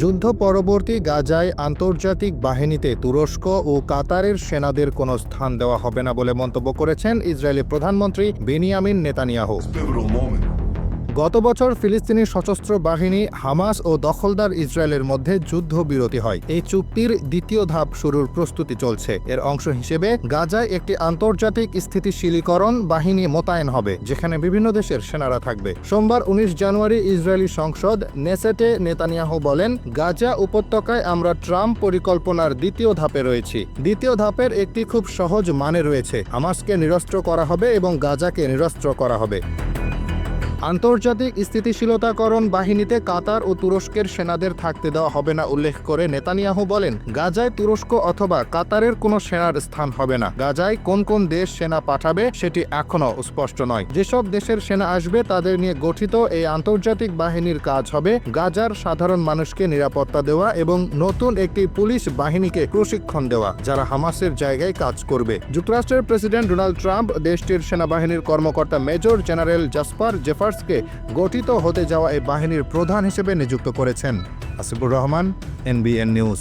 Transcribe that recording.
যুদ্ধ পরবর্তী গাজায় আন্তর্জাতিক বাহিনীতে তুরস্ক ও কাতারের সেনাদের কোনো স্থান দেওয়া হবে না বলে মন্তব্য করেছেন ইসরায়েলের প্রধানমন্ত্রী বেনিয়ামিন নেতানিয়াহু. গত বছর ফিলিস্তিনি সশস্ত্র বাহিনী, হামাস ও দখলদার ইসরায়েলের মধ্যে যুদ্ধবিরতি হয়। এই চুক্তির দ্বিতীয় ধাপ শুরুর প্রস্তুতি চলছে। এর অংশ হিসেবে গাজায় একটি আন্তর্জাতিক স্থিতিশীলীকরণ বাহিনী মোতায়েন হবে, যেখানে বিভিন্ন দেশের সেনারা থাকবে। সোমবার উনিশ জানুয়ারি ইসরায়েলি সংসদ নেসেটে নেতানিয়াহু বলেন, গাজা উপত্যকায় আমরা ট্রাম্প পরিকল্পনার দ্বিতীয় ধাপে রয়েছি। দ্বিতীয় ধাপের একটি খুব সহজ মানে রয়েছে, হামাসকে নিরস্ত্র করা হবে এবং গাজাকে নিরস্ত্র করা হবে। আন্তর্জাতিক স্থিতিশীলতাকরণ বাহিনীতে কাতার ও তুরস্কের সেনাদের থাকতে দেওয়া হবে না উল্লেখ করে নেতানিয়াহু বলেন, গাজায় তুরস্ক অথবা কাতারের কোনো সেনার স্থান হবে না। গাজায় কোন কোন দেশ সেনা পাঠাবে সেটি এখনও স্পষ্ট নয়। যেসব দেশের সেনা আসবে তাদের নিয়ে গঠিত এই আন্তর্জাতিক বাহিনীর কাজ হবে গাজার সাধারণ মানুষকে নিরাপত্তা দেওয়া এবং নতুন একটি পুলিশ বাহিনীকে প্রশিক্ষণ দেওয়া, যারা হামাসের জায়গায় কাজ করবে। যুক্তরাষ্ট্রের প্রেসিডেন্ট ডোনাল্ড ট্রাম্প দেশটির সেনাবাহিনীর কর্মকর্তা মেজর জেনারেল জাসপার জেফার্সকে গঠিত হতে যাওয়া এই বাহিনীর প্রধান হিসেবে নিযুক্ত করেছেন। Asifur Rahman NBN news.